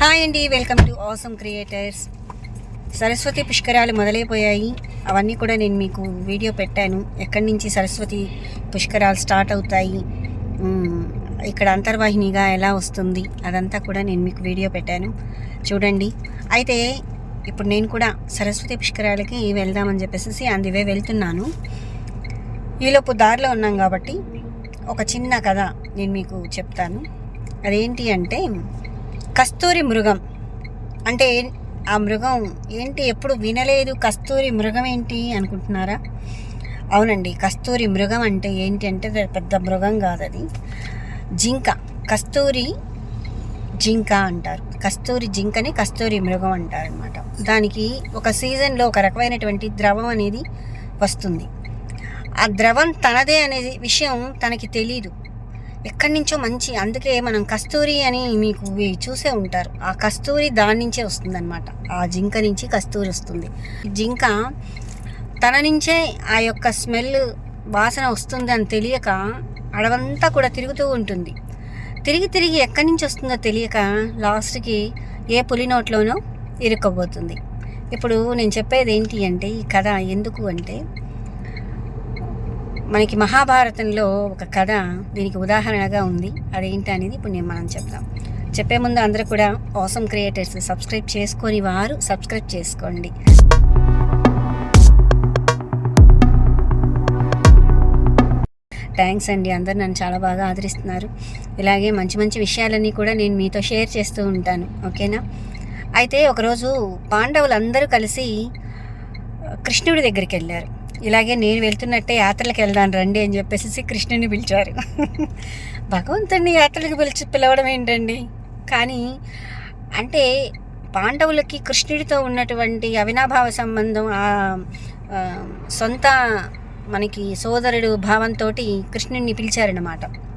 Hi అండి welcome to awesome creators Saraswati పుష్కరాలు మొదలైపోయాయి. అవన్నీ కూడా నేను మీకు వీడియో పెట్టాను. ఎక్కడి నుంచి సరస్వతి పుష్కరాలు స్టార్ట్ అవుతాయి? ఇక్కడ అంతర్వాహినిగా ఎలా వస్తుంది? అదంతా కూడా నేను మీకు వీడియో పెట్టాను. చూడండి. అయితే ఇప్పుడు నేను కూడా సరస్వతి పుష్కరాలకి వెళ్దామని చెప్పేసి అందువే వెళ్తున్నాను. ఈలోపు దారిలో ఉన్నాం కాబట్టి ఒక చిన్న కథ నేను మీకు చెప్తాను. అదేంటి అంటే కస్తూరి మృగం. అంటే ఆ మృగం ఏంటి? ఎప్పుడు వినలేదు కస్తూరి మృగం ఏంటి అనుకుంటున్నారా? అవునండి కస్తూరి మృగం అంటే ఏంటి అంటే పెద్ద మృగం కాదు అది. జింక కస్తూరి జింక అంటారు. కస్తూరి జింకని కస్తూరి మృగం అంటారు అనమాట దానికి ఒక సీజన్లో ఒక రకమైనటువంటి ద్రవం అనేది వస్తుంది. ఆ ద్రవం తనదే అనే విషయం తనకి తెలీదు. ఎక్కడి నుంచో మంచి అందుకే మనం కస్తూరి అని మీకు చూసే ఉంటారు. ఆ కస్తూరి దాని నుంచే వస్తుందన్నమాట. ఆ జింక నుంచి కస్తూరి వస్తుంది. జింక తన నుంచే ఆ యొక్క స్మెల్ వాసన వస్తుంది అని తెలియక అడవంతా కూడా తిరుగుతూ ఉంటుంది. తిరిగి తిరిగి ఎక్కడి నుంచి వస్తుందో తెలియక లాస్ట్కి ఏ పులి నోట్లోనో ఇరుక్కబోతుంది ఇప్పుడు నేను చెప్పేది ఏంటి అంటే ఈ కథ ఎందుకు అంటే మనకి మహాభారతంలో ఒక కథ దీనికి ఉదాహరణగా ఉంది. అదేంటి అనేది ఇప్పుడు నేను మనం చెప్తాం చెప్పే ముందు అందరూ కూడా ఆసమ్ క్రియేటర్స్ సబ్స్క్రైబ్ చేసుకొని వారు సబ్స్క్రైబ్ చేసుకోండి. థ్యాంక్స్ అండి. అందరు నన్ను చాలా బాగా ఆదరిస్తున్నారు. ఇలాగే మంచి మంచి విషయాలన్నీ కూడా నేను మీతో షేర్ చేస్తూ ఉంటాను. ఓకేనా? అయితే ఒకరోజు పాండవులందరూ కలిసి కృష్ణుడి దగ్గరికి వెళ్ళారు. ఇలాగే నేను వెళ్తున్నట్టే యాత్రలకు వెళ్దాను రండి అని చెప్పేసి కృష్ణుని పిలిచారు. భగవంతుడిని యాత్రలకు పిలిచి పిలవడం ఏంటండి? కానీ అంటే పాండవులకి కృష్ణుడితో ఉన్నటువంటి అవినాభావ సంబంధం ఆ సొంత మనకి సోదరుడు భావంతో కృష్ణుడిని పిలిచారన్నమాట.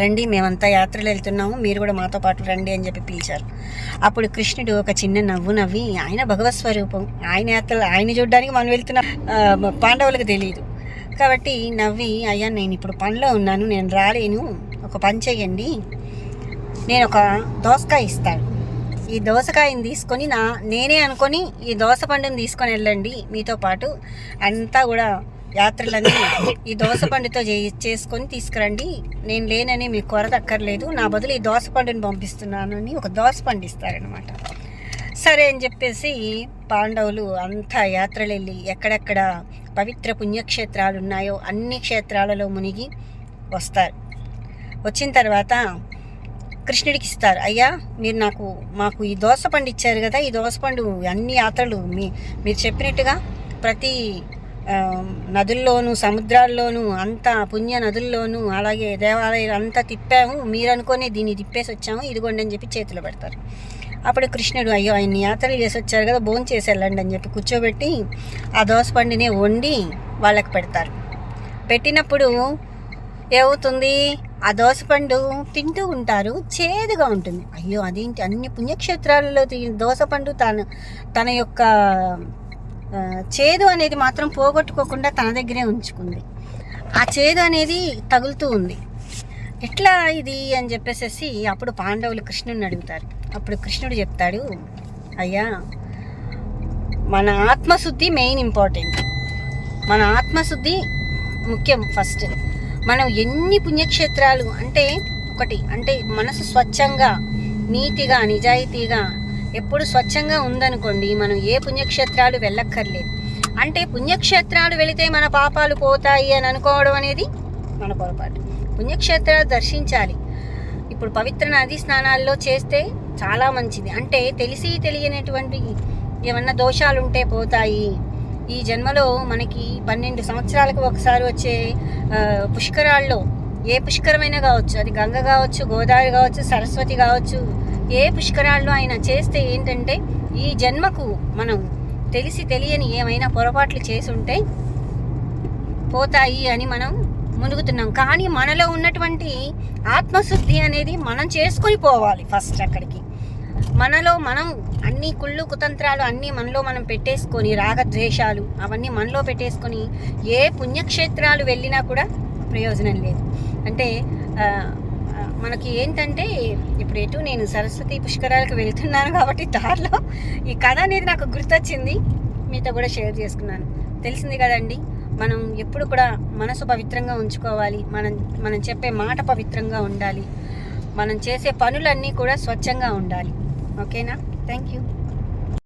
రండి మేమంతా యాత్రలు వెళ్తున్నాము మీరు కూడా మాతో పాటు రండి అని చెప్పి పిలిచారు. అప్పుడు కృష్ణుడు ఒక చిన్న నవ్వు నవ్వి ఆయన భగవత్ స్వరూపం ఆయన యాత్రలు ఆయన చూడడానికి మనం వెళ్తున్న పాండవులకు తెలియదు కాబట్టి నవ్వి అయ్యా నేను ఇప్పుడు పనిలో ఉన్నాను నేను రాలేను ఒక పని చేయండి నేను ఒక దోసకాయ ఇస్తాను. ఈ దోసకాయని తీసుకొని నా నేనే అనుకొని ఈ దోస పండుని తీసుకొని వెళ్ళండి మీతో పాటు. అంతా కూడా యాత్రలన్నీ ఈ దోసపండుతో చే చేసుకొని తీసుకురండి. నేను లేనని మీకు కొరత అక్కర్లేదు. నా బదులు ఈ దోసపండుని పంపిస్తున్నాను అని ఒక దోస పండు ఇస్తారనమాట సరే అని చెప్పేసి పాండవులు అంతా యాత్రలు వెళ్ళి ఎక్కడెక్కడ పవిత్ర పుణ్యక్షేత్రాలు ఉన్నాయో అన్ని క్షేత్రాలలో మునిగి వస్తారు. వచ్చిన తర్వాత కృష్ణుడికి ఇస్తారు. అయ్యా మీరు నాకు మాకు ఈ దోసపండు ఇచ్చారు కదా ఈ దోసపండు అన్ని యాత్రలు మీ మీరు చెప్పినట్టుగా ప్రతి నదుల్లోనూ సముద్రాల్లోనూ అంత పుణ్య నదుల్లోనూ అలాగే దేవాలయాలు అంతా తిప్పాము. మీరనుకొని దీన్ని తిప్పేసి వచ్చాము. ఇదిగోండి అని చెప్పి చేతిలో పెడతారు. అప్పుడు కృష్ణుడు అయ్యో ఆయన్ని యాత్రలు చేసి వచ్చారు కదా భోజనం చేసి వెళ్ళండి అని చెప్పి కూర్చోబెట్టి ఆ దోసపండుని వండి వాళ్ళకి పెడతారు. పెట్టినప్పుడు ఏమవుతుంది? ఆ దోసపండు తింటూ ఉంటారు. చేదుగా ఉంటుంది. అయ్యో అదేంటి? అన్ని పుణ్యక్షేత్రాలలో దోసపండు తన తన యొక్క చేదు అనేది మాత్రం పోగొట్టుకోకుండా తన దగ్గరే ఉంచుకుంది. ఆ చేదు అనేది తగులుతూ ఉంది. ఎట్లా ఇది అని చెప్పేసి అప్పుడు పాండవులు కృష్ణుడిని అడుగుతారు. అప్పుడు కృష్ణుడు చెప్తాడు అయ్యా మన ఆత్మశుద్ధి మెయిన్ ఇంపార్టెంట్. మన ఆత్మశుద్ధి ముఖ్యం ఫస్ట్. మనం ఎన్ని పుణ్యక్షేత్రాలు అంటే ఒకటి అంటే మనసు స్వచ్ఛంగా నీతిగా నిజాయితీగా ఎప్పుడు స్వచ్ఛంగా ఉందనుకోండి మనం ఏ పుణ్యక్షేత్రాలు వెళ్ళక్కర్లేదు. అంటే పుణ్యక్షేత్రాలు వెళితే మన పాపాలు పోతాయి అని అనుకోవడం అనేది మన పొరపాటు. పుణ్యక్షేత్రాలు దర్శించాలి. ఇప్పుడు పవిత్ర నదీ స్నానాల్లో చేస్తే చాలా మంచిది. అంటే తెలిసి తెలియనటువంటి ఏమన్నా దోషాలు ఉంటే పోతాయి. ఈ జన్మలో మనకి పన్నెండు సంవత్సరాలకు ఒకసారి వచ్చే పుష్కరాల్లో ఏ పుష్కరమైనా కావచ్చు అది గంగ కావచ్చు గోదావరి కావచ్చు సరస్వతి కావచ్చు ఏ పుష్కరాల్లో ఆయన చేస్తే ఏంటంటే ఈ జన్మకు మనం తెలిసి తెలియని ఏమైనా పొరపాట్లు చేసుంటే పోతాయి అని మనం మునుగుతున్నాం. కానీ మనలో ఉన్నటువంటి ఆత్మశుద్ధి అనేది మనం చేసుకొని పోవాలి ఫస్ట్ అక్కడికి. మనలో మనం అన్ని కుళ్ళు కుతంత్రాలు అన్నీ మనలో మనం పెట్టేసుకొని రాగద్వేషాలు అవన్నీ మనలో పెట్టేసుకొని ఏ పుణ్యక్షేత్రాలు వెళ్ళినా కూడా ప్రయోజనం లేదు. అంటే మనకి ఏంటంటే ఇప్పుడు ఎటు నేను సరస్వతి పుష్కరాలకు వెళ్తున్నాను కాబట్టి దారిలో ఈ కథ అనేది నాకు గుర్తొచ్చింది. మీతో కూడా షేర్ చేసుకున్నాను. తెలిసింది కదండి మనం ఎప్పుడు కూడా మనసు పవిత్రంగా ఉంచుకోవాలి. మనం మనం చెప్పే మాట పవిత్రంగా ఉండాలి. మనం చేసే పనులన్నీ కూడా స్వచ్ఛంగా ఉండాలి. ఓకేనా? Thank you.